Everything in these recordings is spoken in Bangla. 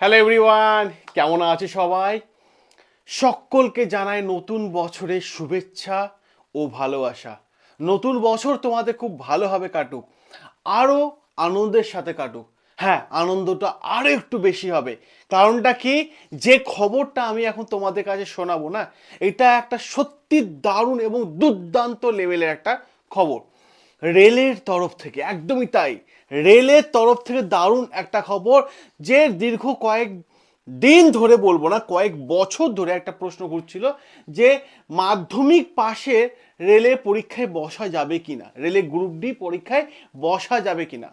হ্যালো এভরিওয়ান কেমন আছে সবাই? সকলকে জানাই নতুন বছরের শুভেচ্ছা ও ভালোবাসা। নতুন বছর তোমাদের খুব ভালোভাবে কাটুক, আরও আনন্দের সাথে কাটুক। হ্যাঁ আনন্দটা আরও একটু বেশি হবে। কারণটা কি? যে খবরটা আমি এখন তোমাদের কাছে শোনাবো না, এটা একটা সত্যি দারুণ এবং দুর্দান্ত লেভেলের একটা খবর। রেলের তরফ থেকে, একদমই তাই। রেলের তরফ থেকে দারুণ একটা খবর যে দীর্ঘ কয়েক দিন ধরে বলব না, কয়েক বছর ধরে একটা প্রশ্ন ঘুরছিল যে মাধ্যমিক পাশে রেলের পরীক্ষায় বসা যাবে কি না রেলের গ্রুপ ডি পরীক্ষায় বসা যাবে কিনা।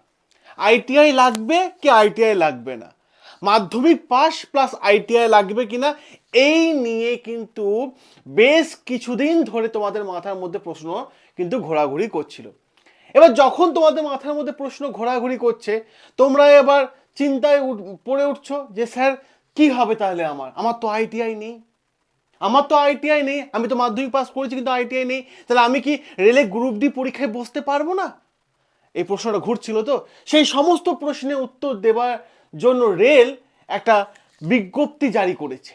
আইটিআই লাগবে কি আইটিআই লাগবে না? মাধ্যমিক পাস প্লাস আইটিআই লাগবে কিনা, এই নিয়ে কিন্তু বেশ কিছুদিন ধরে তোমাদের মাথার মধ্যে প্রশ্ন কিন্তু ঘোরাঘুরি করছিল। এবার যখন তোমাদের মাথার মধ্যে প্রশ্ন ঘোরাঘুরি করছে, তোমরা এবার চিন্তায় পড়ে উঠছো যে, স্যার, কি হবে তাহলে আমার? আমার তো আইটিআই নেই। আমার তো আইটিআই নেই। আমি তো মাধ্যমিক পাস করেছি, কিন্তু আইটিআই নেই। তাহলে আমি কি রেলে গ্রুপ ডি পরীক্ষায় বসতে পারব না? এই প্রশ্নটা ঘুরছিল তো। সেই সমস্ত প্রশ্নের উত্তর দেওয়ার জন্য রেল একটা বিজ্ঞপ্তি জারি করেছে।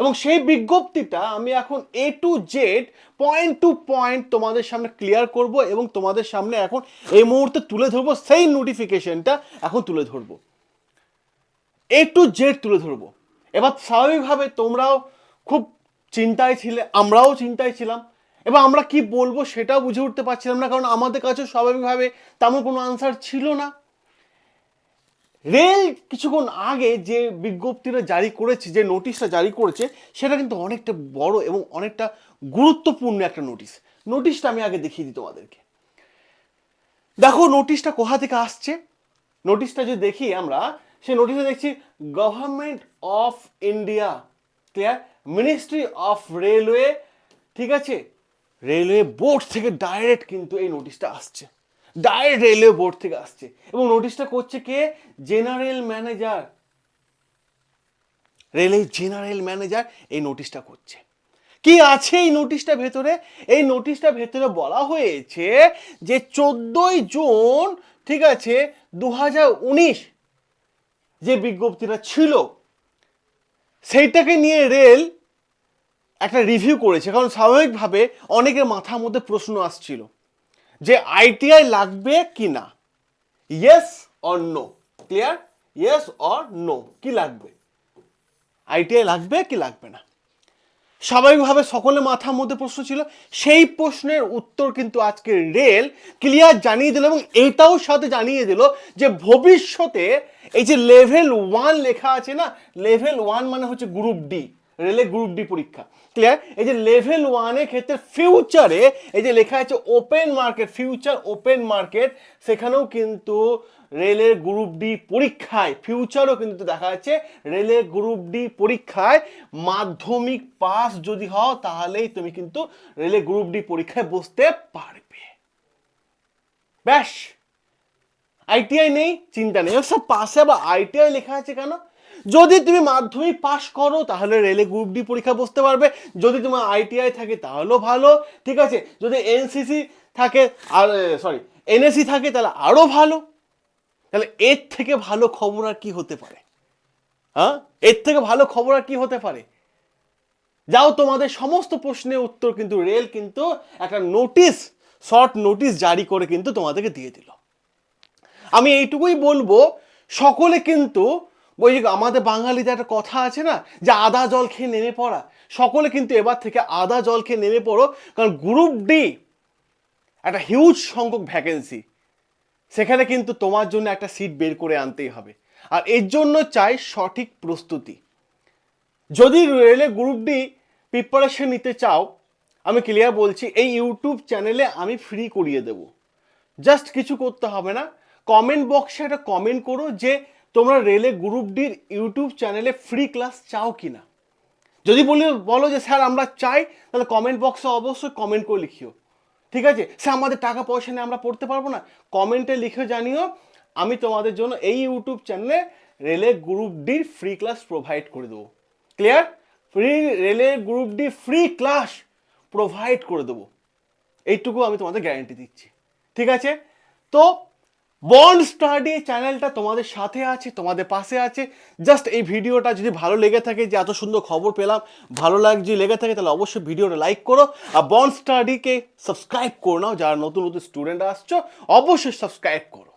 এবং সেই বিজ্ঞপ্তিটা আমি এখন A to Z point to point তোমাদের সামনে ক্লিয়ার করব এবং তোমাদের সামনে এখন এই মুহূর্তে তুলে ধরবো সেই নোটিফিকেশনটা এখন তুলে ধরবো। এ টু জেড তুলে ধরবো। এবার স্বাভাবিকভাবে তোমরাও খুব চিন্তায় ছিলে, আমরাও চিন্তায় ছিলাম, এবার আমরা কি বলব সেটাও বুঝে উঠতে পারছিলাম না, কারণ আমাদের কাছে স্বাভাবিকভাবে তেমন কোনো আনসার ছিল না। রেল কিছুক্ষণ আগে যে বিজ্ঞপ্তিটা জারি করেছে, যে নোটিশটা জারি করেছে, সেটা কিন্তু অনেকটা বড় এবং অনেকটা গুরুত্বপূর্ণ একটা নোটিশ। নোটিশটা আমি আগে দেখিয়ে দিই তোমাদেরকে। দেখো নোটিশটা কোথা থেকে আসছে? নোটিশটা যদি দেখি আমরা, সেই নোটিশে দেখছি government of India clear ministry of railway ঠিক আছে? রেলওয়ে বোর্ড থেকে ডাইরেক্ট কিন্তু এই নোটিশটা আসছে। ডাইরেক্ট রেলওয়ে বোর্ড থেকে আসছে। এবং নোটিশটা করছে কে? জেনারেল ম্যানেজার রেলের জেনারেল ম্যানেজার এই নোটিশটা করছে। কি আছে এই নোটিশটা ভেতরে? এই নোটিশটা ভেতরে বলা হয়েছে যে চোদ্দই জুন, ঠিক আছে দু যে বিজ্ঞপ্তিটা ছিল, সেইটাকে নিয়ে রেল একটা রিভিউ করেছে। কারণ স্বাভাবিকভাবে অনেকের মাথার মধ্যে প্রশ্ন আসছিল। যে আইটিআই লাগবে কি না? Yes or no clear yes or no কি লাগবে? আইটিআই লাগবে কি লাগবে না? স্বাভাবিকভাবে সকলের মাথার মধ্যে প্রশ্ন ছিল। সেই প্রশ্নের উত্তর কিন্তু আজকে রেল ক্লিয়ার জানিয়ে দিল এবং এটাও সাথে জানিয়ে দিল যে ভবিষ্যতে এই যে লেভেল ওয়ান লেখা আছে না? লেভেল ওয়ান মানে হচ্ছে গ্রুপ ডি রেলে গ্রুপ ডি পরীক্ষা। ক্লিয়ার এই যে লেভেল ওয়ানের ক্ষেত্রে ফিউচারে এই যে লেখা আছে open market future open market সেখানেও কিন্তু রেলের গ্রুপ ডি পরীক্ষায় ফিউচারও কিন্তু দেখা যাচ্ছে রেলের গ্রুপ ডি পরীক্ষায় মাধ্যমিক পাস যদি হও, তাহলেই তুমি কিন্তু রেলের গ্রুপ ডি পরীক্ষায় বসতে পারবে। ব্যাস! আইটিআই নেই, চিন্তা নেই। সব পাশে আবার আইটিআই লেখা আছে কেন? যদি তুমি মাধ্যমিক পাশ করো, তাহলে রেলে গ্রুপ ডি পরীক্ষা বসতে পারবে। যদি তোমার আইটিআই থাকে, তাহলেও ভালো। ঠিক আছে? যদি এনসিসি থাকে, আর সরি এনএসসি থাকে, তাহলে আরও ভালো। তাহলে এর থেকে ভালো খবর আর কি হতে পারে? হ্যাঁ? এর থেকে ভালো খবর আর কি হতে পারে? যাও, তোমাদের সমস্ত প্রশ্নের উত্তর কিন্তু রেল কিন্তু একটা নোটিশ শর্ট নোটিশ জারি করে কিন্তু তোমাদেরকে দিয়ে দিল। আমি এইটুকুই বলব, সকলে কিন্তু ওই আমাদের বাঙালিদের একটা কথা আছে না, যে আদা জল খেয়ে নেমে পড়া। সকলে কিন্তু এবার থেকে আদা জল খেয়ে নেমে পড়ো, কারণ গ্রুপ ডি একটা হিউজ সংখ্যক ভ্যাকেন্সি সেখানে কিন্তু তোমার জন্য একটা সিট বের করে আনতেই হবে। আর এর জন্য চাই সঠিক প্রস্তুতি। যদি রেলে গ্রুপ ডি প্রিপারেশন নিতে চাও, আমি ক্লিয়ার বলছি, এই ইউটিউব চ্যানেলে আমি ফ্রি করিয়ে দেব। জাস্ট কিছু করতে হবে না। কমেন্ট বক্সে একটা কমেন্ট করো যে তোমরা রেলে গ্রুপ ডির ইউটিউব চ্যানেলে ফ্রি ক্লাস চাও কি না যদি বলি, বলো যে, স্যার, আমরা চাই, তাহলে কমেন্ট বক্সে অবশ্যই কমেন্ট করে লিখিও। ঠিক আছে? স্যার, আমাদের টাকা পয়সা নিয়ে আমরা পড়তে পারব না। কমেন্টে লিখে জানিও, আমি তোমাদের জন্য এই ইউটিউব চ্যানেলে রেলে গ্রুপ ডির ফ্রি ক্লাস প্রোভাইড করে দেবো। ক্লিয়ার ফ্রি রেলে group D free class provide করে দেবো। এইটুকু আমি তোমাদের গ্যারেন্টি দিচ্ছি। ঠিক আছে? তো বন্ড স্টাডি চ্যানেলটা তোমাদের সাথে আছে, তোমাদের পাশে আছে। জাস্ট এই ভিডিওটা যদি ভালো লেগে থাকে, যে এত সুন্দর খবর পেলাম, ভালো লাগছে লেগে থাকে, তাহলে অবশ্যই ভিডিওটা লাইক করো। আর বন্ড স্টাডিকে সাবস্ক্রাইব করে নাও, যারা নতুন নতুন স্টুডেন্ট আসছো, অবশ্যই সাবস্ক্রাইব করো।